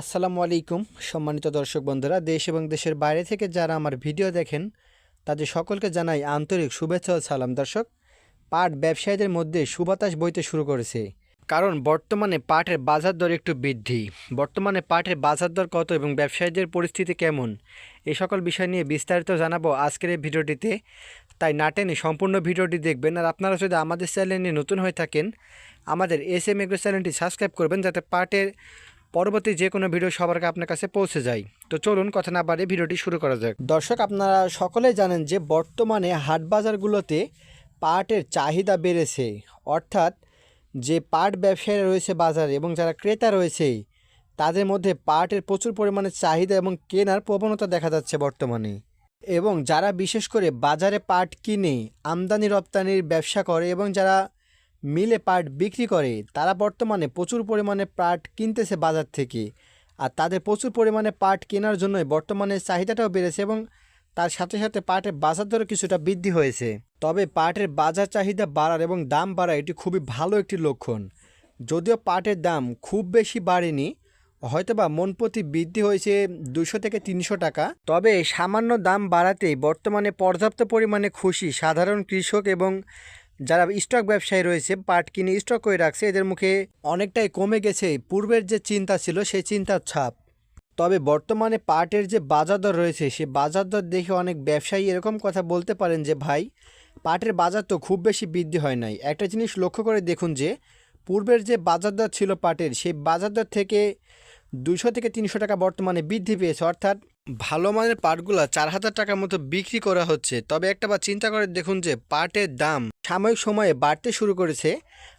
আসসালামু আলাইকুম, সম্মানিত দর্শক বন্ধুরা, দেশ এবং দেশের বাইরে থেকে যারা আমার ভিডিও দেখেন, তাদের সকলকে জানাই আন্তরিক শুভেচ্ছা ও সালাম। দর্শক, পাট ব্যবসায়ীদের মধ্যে সুবাতাস বইতে শুরু করেছে। কারণ বর্তমানে পাটের বাজার দর একটু বৃদ্ধি। বর্তমানে পাটের বাজার দর কত এবং ব্যবসায়ীদের পরিস্থিতি কেমন? এ সকল বিষয় নিয়ে বিস্তারিত জানাব আজকের এই ভিডিওটিতে। তাই না টেনে সম্পূর্ণ ভিডিওটি দেখবেন। আর আপনারা যদি আমাদের চ্যানেলে নতুন হয়ে থাকেন, আমাদের এস এম এগ্রো চ্যানেলটি সাবস্ক্রাইব করবেন, যাতে পাটের পরবর্তী যে কোনো ভিডিও সবার আপনার কাছে পৌঁছে যায়। তো চলুন কথা না বাড়িয়ে ভিডিওটি শুরু করা যাক। দর্শক, আপনারা সকলেই জানেন যে বর্তমানে হাট বাজারগুলোতে পাটের চাহিদা বেড়েছে। অর্থাৎ যে পাট ব্যবসায়ীরা রয়েছে বাজারে এবং যারা ক্রেতা রয়েছে, তাদের মধ্যে পাটের প্রচুর পরিমাণে চাহিদা এবং কেনার প্রবণতা দেখা যাচ্ছে বর্তমানে। এবং যারা বিশেষ করে বাজারে পাট কিনে আমদানি রপ্তানির ব্যবসা করে এবং যারা মিলে পাট বিক্রি করে, তারা বর্তমানে প্রচুর পরিমাণে পাট কিনতেছে বাজার থেকে। আর তাদের প্রচুর পরিমাণে পাট কেনার জন্যই বর্তমানে চাহিদাটাও বেড়েছে এবং তার সাথে সাথে পাটের বাজার দরও কিছুটা বৃদ্ধি হয়েছে। তবে পাটের বাজার চাহিদা বাড়ার এবং দাম বাড়া এটি খুবই ভালো একটি লক্ষণ। যদিও পাটের দাম খুব বেশি বাড়েনি, হয়তোবা মন প্রতি বৃদ্ধি হয়েছে দুশো থেকে তিনশো টাকা। তবে সামান্য দাম বাড়াতে বর্তমানে পর্যাপ্ত পরিমাণে খুশি সাধারণ কৃষক এবং যারা স্টক ব্যবসায়ী রয়েছে, পাট কিনে স্টক করে রাখছে, এদের মুখে অনেকটাই কমে গেছে। পূর্বের যে চিন্তা ছিল, সেই চিন্তার ছাপ। তবে বর্তমানে পাটের যে বাজার দর রয়েছে, সে বাজার দর দেখে অনেক ব্যবসায়ী এরকম কথা বলতে পারেন যে, ভাই, পাটের বাজার তো খুব বেশি বৃদ্ধি হয় নাই। একটা জিনিস লক্ষ্য করে দেখুন যে, পূর্বের যে বাজার দর ছিল পাটের, সেই বাজার দর থেকে দুশো থেকে তিনশো টাকা বর্তমানে বৃদ্ধি পেয়েছে। অর্থাৎ ভালো মানের পাটগুলো চার হাজার টাকার মতো বিক্রি করা হচ্ছে। তবে একটা বা চিন্তা করে দেখুন যে, পাটের দাম সাময়িক সময়ে বাড়তে শুরু করেছে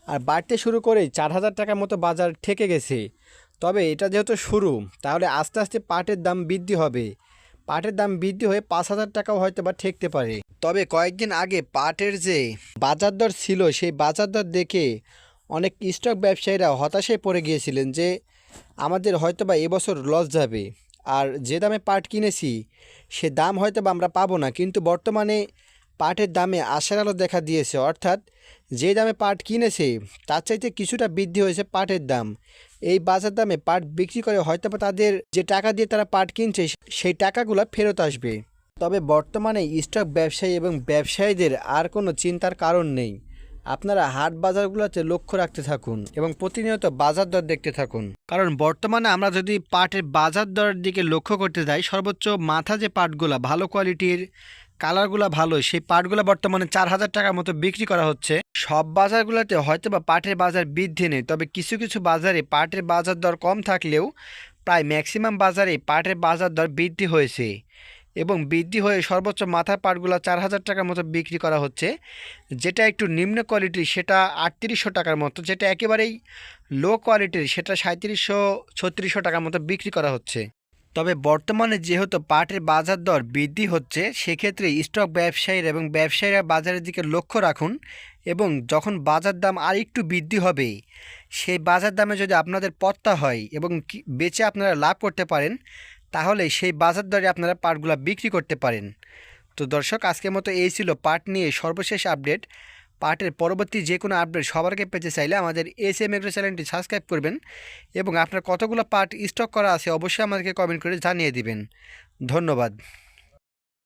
আর বাড়তে শুরু করেই চার হাজার টাকার মতো বাজার ঠেকে গেছে। তবে এটা যেহেতু শুরু, তাহলে আস্তে আস্তে পাটের দাম বৃদ্ধি হবে। পাটের দাম বৃদ্ধি হয়ে পাঁচ হাজার টাকাও হয়তো বা ঠেকতে পারে। তবে কয়েকদিন আগে পাটের যে বাজার দর ছিল, সেই বাজার দর দেখে অনেক স্টক ব্যবসায়ীরা হতাশায় পড়ে গিয়েছিলেন যে আমাদের হয়তো বা এবছর লস যাবে। আর যে দামে পাট কিনেছি, সে দাম হয়তো বা আমরা পাবো না। কিন্তু বর্তমানে পাটের দামে আশার আলো দেখা দিয়েছে, অর্থাৎ যে দামে পাট কিনেছে, তার চাইতে কিছুটা বৃদ্ধি হয়েছে পাটের দাম। এই বাজার দামে পাট বিক্রি করে হয়তো তাদের যে টাকা দিয়ে তারা পাট কিনছে, সেই টাকাগুলো ফেরত আসবে। তবে বর্তমানে স্টক ব্যবসায়ী এবং ব্যবসায়ীদের আর কোনো চিন্তার কারণ নেই। আপনারা হাট বাজারগুলোতে লক্ষ্য রাখতে থাকুন এবং প্রতিনিয়ত বাজার দর দেখতে থাকুন। কারণ বর্তমানে আমরা যদি পাটের বাজার দরের দিকে লক্ষ্য করতে যাই, সর্বোচ্চ মাথা যে পাটগুলা ভালো কোয়ালিটির কালারগুলো ভালো সেই পাটগুলো বর্তমানে চার হাজার টাকার মতো বিক্রি করা হচ্ছে। সব বাজারগুলোতে হয়তো বা পাটের বাজার বৃদ্ধি নেই, তবে কিছু কিছু বাজারে পাটের বাজার দর কম থাকলেও প্রায় ম্যাক্সিমাম বাজারে পাটের বাজার দর বৃদ্ধি হয়েছে এবং বৃদ্ধি হয়ে সর্বোচ্চ মাথার পাটগুলো চার হাজার টাকার মতো বিক্রি করা হচ্ছে। যেটা একটু নিম্ন কোয়ালিটির সেটা আটত্রিশশো টাকার মতো, যেটা একেবারেই লো কোয়ালিটির সেটা সাঁত্রিশশো ছত্রিশশো টাকার মতো বিক্রি করা হচ্ছে। তবে বর্তমানে যেহেতু পাটের বাজার দর বৃদ্ধি হচ্ছে, সেক্ষেত্রে স্টক ব্যবসায়ীরা এবং ব্যবসায়ীরা বাজারের দিকে লক্ষ্য রাখুন এবং যখন বাজার দাম আর একটু বৃদ্ধি হবে সেই বাজার দামে যদি আপনাদের পত্তা হয় এবং বেচে আপনারা লাভ করতে পারেন, তাহলে সেই বাজার দরে আপনারা পাটগুলো বিক্রি করতে পারেন। তো দর্শক, আজকের মতো এই ছিল পাট নিয়ে সর্বশেষ আপডেট। পাটের পরবর্তী যে কোনো আপডেট সবার আগে পেতে চাইলে আমাদের এস এম এগ্রো চ্যানেলটি সাবস্ক্রাইব করবেন এবং আপনার কতগুলো পার্ট স্টক করা আছে অবশ্যই আমাদেরকে কমেন্ট করে জানিয়ে দিবেন। ধন্যবাদ।